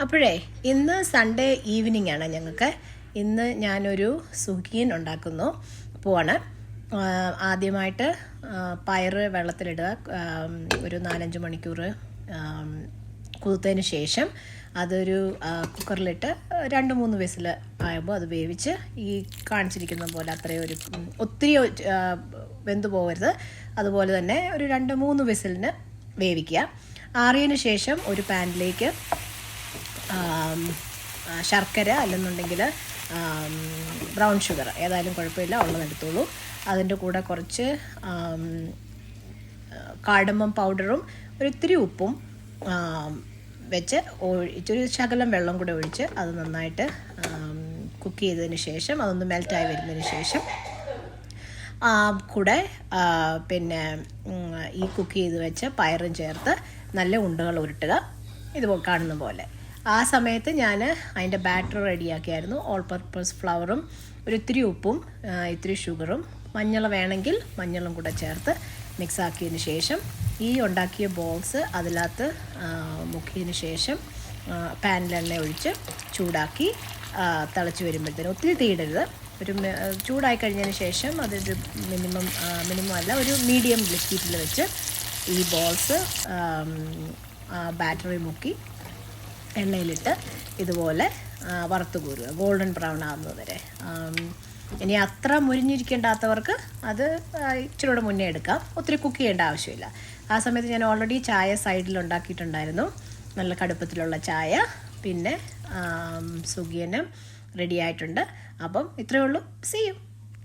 അപ്പോഴേ ഇന്ന് Sunday evening ആണ് ഞങ്ങൾക്ക്. ഇന്ന് ഞാനൊരു സുഖിയൻ ഉണ്ടാക്കുന്നു പോവാണ്. ആദ്യമായിട്ട് പയറ് വെള്ളത്തിലിടുക ഒരു നാലഞ്ച് മണിക്കൂർ കുതിർത്തതിന് ശേഷം അതൊരു കുക്കറിലിട്ട് രണ്ട് മൂന്ന് വിസിൽ ആകുമ്പോൾ അത് വേവിച്ച് ഈ കാണിച്ചിരിക്കുന്ന പോലെ അത്രയും ഒരു ഒത്തിരി വെന്തു പോകരുത്. അതുപോലെ തന്നെ ഒരു രണ്ട് മൂന്ന് വിസിലിന് വേവിക്കുക. ആറിയതിന് ശേഷം ഒരു പാനിലേക്ക് ശർക്കര അല്ലെന്നുണ്ടെങ്കിൽ ബ്രൗൺ ഷുഗർ ഏതായാലും കുഴപ്പമില്ല ഉള്ളതെടുത്തോളൂ അതിന്റെ കൂടെ കുറച്ച് കാടമം പൗഡറും ഒരിത്തിരി ഉപ്പും വെച്ച് ഒഴിച്ച് ഒരു ശകലം വെള്ളം കൂടെ ഒഴിച്ച് അത് നന്നായിട്ട് കുക്ക് ചെയ്തതിന് ശേഷം അതൊന്ന് മെൽറ്റായി വരുന്നതിന് ശേഷം കൂടെ പിന്നെ ഈ കുക്ക് ചെയ്ത് വെച്ച് പയറും ചേർത്ത് നല്ല ഉണ്ടകൾ ഉരുട്ടുക. ഇതുപോലെ കാണുന്ന പോലെ. ആ സമയത്ത് ഞാൻ അതിന്റെ ബാറ്റർ റെഡിയാക്കിയായിരുന്നു ഓൾ പർപ്പസ് ഫ്ലവറും ഒരു ഇത്തിരി ഉപ്പും ഇത്തിരി ഷുഗറും മഞ്ഞൾ വേണമെങ്കിൽ മഞ്ഞളും കൂടെ ചേർത്ത് മിക്സ് ആക്കിയതിന് ശേഷം ഈ ഉണ്ടാക്കിയ ബോൾസ് അതിനകത്ത് മുക്കിയതിന് ശേഷം പാനിൽ എണ്ണ ഒഴിച്ച് ചൂടാക്കി തിളച്ച് വരുമ്പോഴത്തേനും ഒത്തിരി തീയിടരുത്. ഒരു ചൂടായി കഴിഞ്ഞതിന് ശേഷം അതൊരു മിനിമം മിനിമം അല്ല ഒരു മീഡിയം ലിക്വിഡിൽ വെച്ച് ഈ ബോൾസ് ബാറ്ററി മുക്കി എണ്ണയിലിട്ട് ഇതുപോലെ വറുത്ത് കൂരുക. ഗോൾഡൻ ബ്രൗൺ ആകുന്നത് വരെ. ഇനി അത്ര മുരിഞ്ഞിരിക്കേണ്ടാത്തവർക്ക് അത് ആ, ഇച്ചിരി കൂടെ മുന്നേ എടുക്കാം. ഒത്തിരി കുക്ക് ചെയ്യേണ്ട ആവശ്യമില്ല. ആ സമയത്ത് ഞാൻ ഓൾറെഡി ചായ സൈഡിൽ ഉണ്ടാക്കിയിട്ടുണ്ടായിരുന്നു. നല്ല കടുപ്പത്തിലുള്ള ചായ. പിന്നെ സുഖിയനും റെഡി ആയിട്ടുണ്ട്. അപ്പം ഇത്രയേ ഉള്ളൂ. സീയും